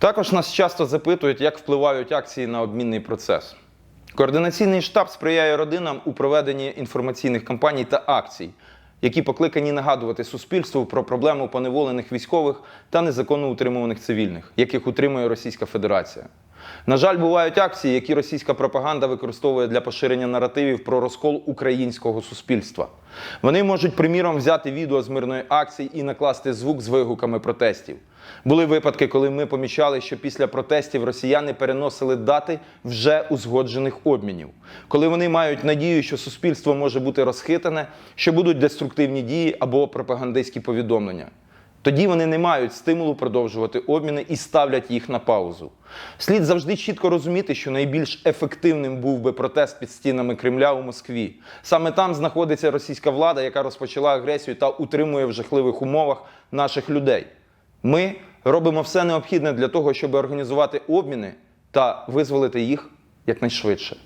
Також нас часто запитують, як впливають акції на обмінний процес. Координаційний штаб сприяє родинам у проведенні інформаційних кампаній та акцій, які покликані нагадувати суспільству про проблему поневолених військових та незаконно утримуваних цивільних, яких утримує Російська Федерація. На жаль, бувають акції, які російська пропаганда використовує для поширення наративів про розкол українського суспільства. Вони можуть, приміром, взяти відео з мирної акції і накласти звук з вигуками протестів. Були випадки, коли ми помічали, що після протестів росіяни переносили дати вже узгоджених обмінів, коли вони мають надію, що суспільство може бути розхитане, що будуть деструктивні дії або пропагандистські повідомлення. Тоді вони не мають стимулу продовжувати обміни і ставлять їх на паузу. Слід завжди чітко розуміти, що найбільш ефективним був би протест під стінами Кремля у Москві. Саме там знаходиться російська влада, яка розпочала агресію та утримує в жахливих умовах наших людей. Ми робимо все необхідне для того, щоб організувати обміни та визволити їх якнайшвидше.